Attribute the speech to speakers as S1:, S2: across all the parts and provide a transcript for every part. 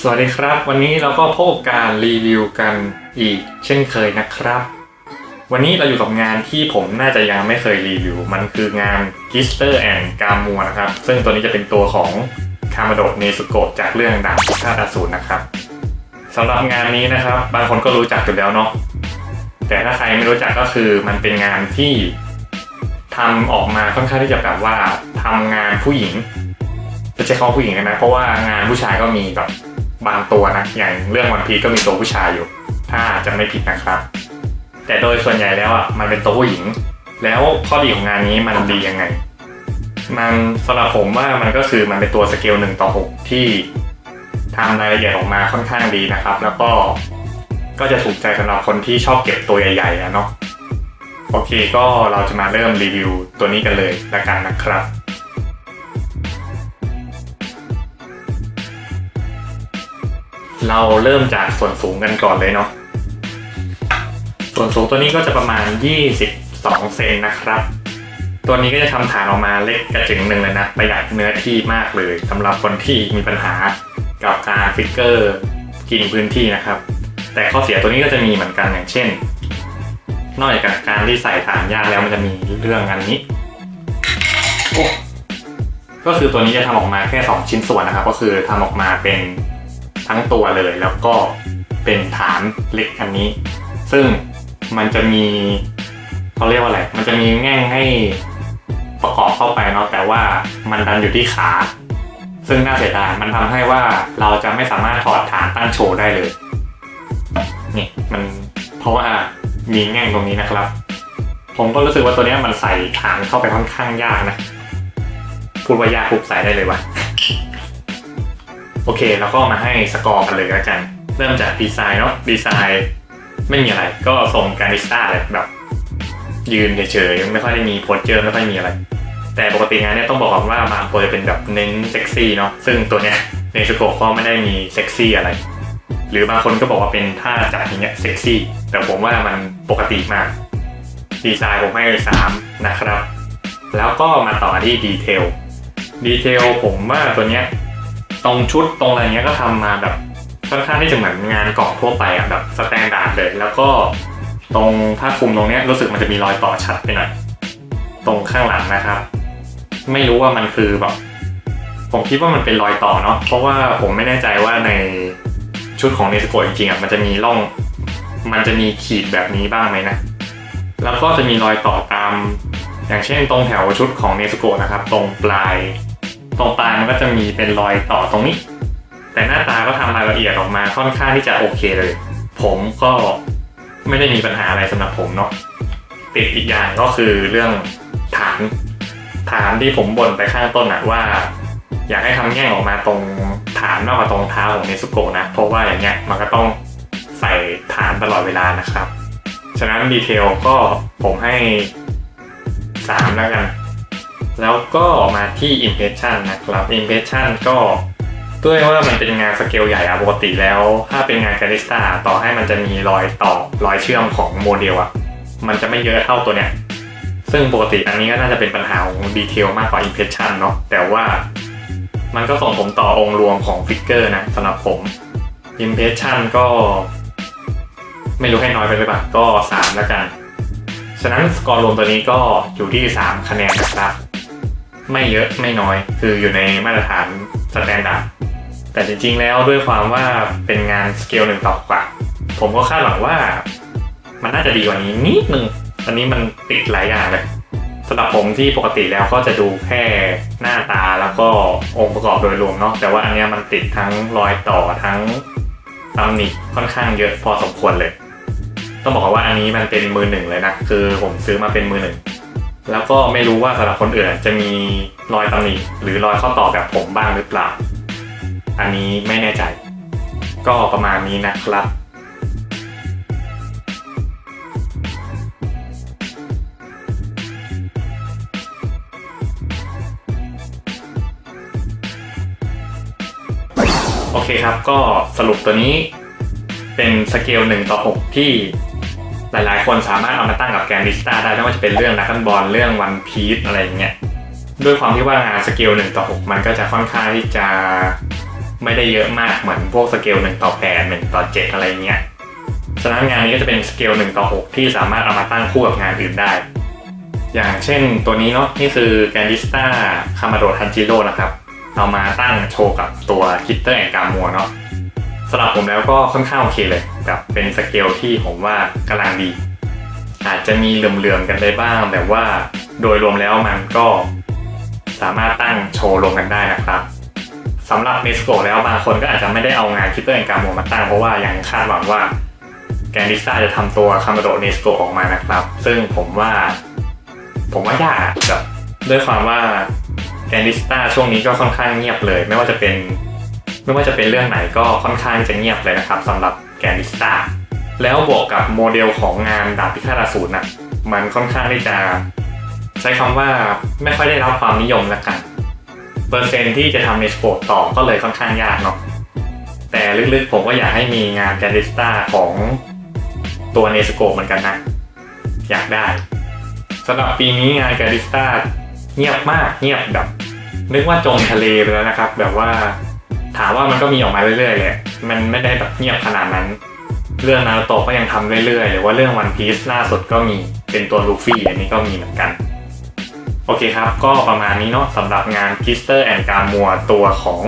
S1: สวัสดีครับ วันนี้เราก็พบการรีวิวกันอีกเช่นเคยนะครับ วันนี้เราอยู่กับงานที่ผมน่าจะยังไม่เคยรีวิว มันคืองาน h i s t e r and g a m u นะครับ ซึ่งตัวนี้จะเป็นตัวของคามาโดะเนสุโกะจากเรื่องดาบพิฆาตอสูรนะครับสำหรับงานนี้นะครับ บางคนก็รู้จักอยู่แล้วเนาะแต่ถ้าใครไม่รู้จักก็คือมันเป็นงานที่ทำออกมาค่อนข้างที่จะแบบว่าทำงานผู้หญิงจะใช้คำว่าผู้หญิงได้ไหมเพราะว่างานผู้ชายก็มีแบบ บางตัวนะอย่างเรื่องวันพีก็มีตัวผู้ชายอยู่ ถ้าจะไม่ผิดนะครับ แต่โดยส่วนใหญ่แล้วอะมันเป็นตัวผู้หญิง แล้วข้อดีของงานนี้มันดียังไง มันสำหรับผมว่ามันก็คือมันเป็นตัวสเกลหนึ่งต่อหกที่ทำรายละเอียดออกมาค่อนข้างดีนะครับ แล้วก็ก็จะถูกใจสำหรับคนที่ชอบเก็บตัวใหญ่ๆอะเนาะโอเคก็เราจะมาเริ่มรีวิวตัวนี้กันเลยละกันนะครับ เราเริ่มจากส่วนสูงกันก่อนเลยเนาะ ส่วนสูงตัวนี้ก็จะประมาณ 22 เซนนะครับ ตัวนี้ก็จะทำฐานออกมาเล็กกระจึงหนึ่งเลยนะประหยัดเนื้อที่มากเลยสำหรับคนที่มีปัญหากับการฟิกเกอร์กินพื้นที่นะครับ แต่ข้อเสียตัวนี้ก็จะมีเหมือนกันอย่างเช่น นอกจากการที่ใส่ฐานยากแล้วมันจะมีเรื่องอันนี้ก็คือตัวนี้จะทำออกมาแค่ 2 ชิ้นส่วนนะครับ ก็คือทำออกมาเป็น ทั้งตัวเลยแล้วก็เป็นฐานเล็กอันนี้ ซึ่งมันจะมีเขาเรียกว่าอะไร มันจะมีแง่งให้ประกอบเข้าไปเนาะแต่ว่ามันดันอยู่ที่ขา ซึ่งน่าเสียดายมันทำให้ว่าเราจะไม่สามารถถอดฐานตั้งโชว์ได้เลยนี่มันเพราะว่ามีแง่งตรงนี้นะครับ ผมก็รู้สึกว่าตัวนี้มันใส่ฐานเข้าไปค่อนข้างยากนะพูดว่ายากปุ๊บใส่ได้เลยว่ะ โอเคแล้วก็มาให้สกอร์กันเลยแล้วกัน เริ่มจากดีไซน์เนาะดีไซน์ไม่มีอะไรก็ทรงการิสต้าแบบยืนเฉยๆไม่ค่อยได้มีโพสเจอร์ไม่ค่อยมีอะไร แต่ปกติงานเนี้ยต้องบอกก่อนว่าบางตัวจะเป็นแบบเน้นเซ็กซี่เนาะซึ่งตัวเนี้ยในสโกก็ไม่ได้มีเซ็กซี่อะไร หรือบางคนก็บอกว่าเป็นท่าจับอย่างเงี้ยเซ็กซี่แต่ผมว่ามันปกติมาก ดีไซน์ผมให้สามนะครับ แล้วก็มาต่อที่ดีเทลดีเทลผมว่าตัวเนี้ย ตรงชุดตรงอะไรเงี้ยก็ทำมาแบบค่อนข้างที่จะเหมือนงานกล่องทั่วไปอะแบบสแตนดาร์ดเลย แล้วก็ตรงผ้าคลุมตรงเนี้ยรู้สึกมันจะมีรอยต่อชัดไปหน่อยตรงข้างหลังนะครับ ไม่รู้ว่ามันคือแบบผมคิดว่ามันเป็นรอยต่อเนาะเพราะว่าผมไม่แน่ใจว่าในชุดของเนสโกะจริงๆอะมันจะมีร่อง มันจะมีขีดแบบนี้บ้างไหมนะแล้วก็จะมีรอยต่อตาม อย่างเช่นตรงแถวชุดของเนสโกะนะครับ ตรงปลาย ตรงปลายมันก็จะมีเป็นรอยต่อตรงนี้ แต่หน้าตาก็ทำรายละเอียดออกมาค่อนข้างที่จะโอเคเลย ผมก็ไม่ได้มีปัญหาอะไรสำหรับผมเนาะติดอีกอย่างก็คือเรื่องฐานฐานที่ผมบ่นไปข้างต้นอะว่า อยากให้ทำแง่งออกมาตรงฐานมากกว่าตรงเท้าของเนซุโกะนะ เพราะว่าอย่างเงี้ยมันก็ต้องใส่ฐานตลอดเวลานะครับ ฉะนั้นดีเทลก็ผมให้สามแล้วกัน แล้วก็มาที่ Impression นะครับ Impression ก็ด้วยว่ามันเป็นงานสเกลใหญ่อะปกติแล้ว ถ้าเป็นงานการิสตาต่อให้มันจะมีรอยต่อรอยเชื่อมของโมเดลอะมันจะไม่เยอะเท่าตัวเนี้ยซึ่งปกติอันนี้ก็น่าจะเป็นปัญหาของดีเทลมากกว่า Impression เนาะแต่ว่ามันก็ส่งผมต่อองค์รวมของฟิกเกอร์นะสำหรับผม Impression ก็ ไม่รู้ให้น้อยไปหรือเปล่าก็ 3 แล้วกัน ฉะนั้นสกอร์รวมตัวนี้ก็อยู่ที่ 3 คะแนนนะครับ ไม่เยอะไม่น้อย คืออยู่ในมาตรฐานสแตนดาร์ดแต่จริงๆแล้วด้วยความว่าเป็นงานสเกลหนึ่งต่อกว่า ผมก็คาดหวังว่า มันน่าจะดีกว่านี้นิดนึงอันนี้มันติดหลายอย่างเลยสำหรับผมที่ปกติแล้วก็จะดูแค่หน้าตาแล้วก็องค์ประกอบโดยรวมเนาะแต่ว่าอันนี้มันติดทั้งรอยต่อทั้งตำหนิค่อนข้างเยอะพอสมควรเลย ต้องบอกว่าอันนี้มันเป็นมือหนึ่งเลยนะ คือผมซื้อมาเป็นมือหนึ่ง แล้วก็ไม่รู้ว่าสำหรับคนอื่นจะมีรอยตำหนิหรือรอยข้อต่อแบบผมบ้างหรือเปล่า อันนี้ไม่แน่ใจ ก็ประมาณนี้นะครับโอเคครับ ก็สรุปตัวนี้เป็นสเกล1ต่อ 6 ที่ หลายๆ คนสามารถเอามาตั้งกับแกนดิสตาได้ไม่ว่าจะเป็นเรื่องนักบอลเรื่องวันพีซอะไรอย่างเงี้ยด้วยความที่ว่างานสเกล1ต่อ6มันก็จะค่อนข้างที่จะไม่ได้เยอะมากเหมือนพวกสเกล1ต่อ8 1ต่อ7อะไรเงี้ยฉะนั้นงานนี้ก็จะเป็นสเกล1ต่อ6ที่สามารถเอามาตั้งคู่กับงานอื่นได้ อย่างเช่นตัวนี้เนาะนี่คือแกนดิสตาคามาโดทันจิโร่นะครับ เอามาตั้งโชว์กับตัวคิตเตอร์แอนกามัวเนาะ สำหรับผมแล้วก็ค่อนข้างโอเคเลยแบบเป็นสเกลที่ผมว่ากำลังดี อาจจะมีเหลื่อมๆกันได้บ้าง แต่ว่าโดยรวมแล้วมันก็สามารถตั้งโชว์ลงกันได้นะครับสำหรับเนสโกแล้วบางคนก็อาจจะไม่ได้เอางานคิตเตอร์แอนกามัวมมาตั้งเพราะว่ายังคาดหวังว่าแกนดิสตาจะทำตัวคามาโดเนสโกออกมานะครับ ซึ่งผมว่า ผมว่ายากอะแบบด้วยความว่าแกนดิสตาช่วงนี้ก็ค่อนข้างเงียบเลย ไม่ว่าจะเป็น ไม่ว่าจะเป็นเรื่องไหนก็ค่อนข้างจะเงียบเลยนะครับสำหรับแกนดิสตาแล้วบวกกับโมเดลของงานดาบพิฆาตอสูรน่ะมันค่อนข้างที่จะ ใช้คำว่าไม่ค่อยได้รับความนิยมแล้วกันเปอร์เซ็นต์ที่จะทำในสโปร์ตต่อก็เลยค่อนข้างยากเนาะแต่ลึกๆผมก็อยากให้มีงานแกนดิสตาของตัวเนสโกเหมือนกันนะ อยากได้สำหรับปีนี้งานแกริสตาเงียบมากเงียบแบบนึกว่าจมทะเลไปแล้วนะครับ แบบว่า ถามว่ามันก็มีออกมาเรื่อยๆเลยมันไม่ได้แบบเงียบขนาดนั้น เรื่องนารูโตะก็ยังทำเรื่อยๆ หรือว่าเรื่องวันพีซล่าสุดก็มีเป็นตัวลูฟี่อันนี้ก็มีเหมือนกัน โอเคครับ ก็ประมาณนี้เนาะสำหรับงานพิสเตอร์แอนกามัวตัวของ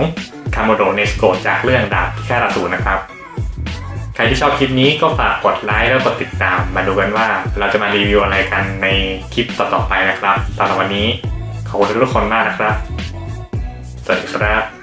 S1: คาโมโดเนสโกจากเรื่องดาบพิฆาตอสูรนะครับ ใครที่ชอบคลิปนี้ก็ฝากกดไลค์แล้วกดติดตาม มาดูกันว่าเราจะมารีวิวอะไรกันในคลิปต่อๆไปนะครับสำหรับวันนี้ขอบคุณทุกคนมากนะครับ สวัสดีครับ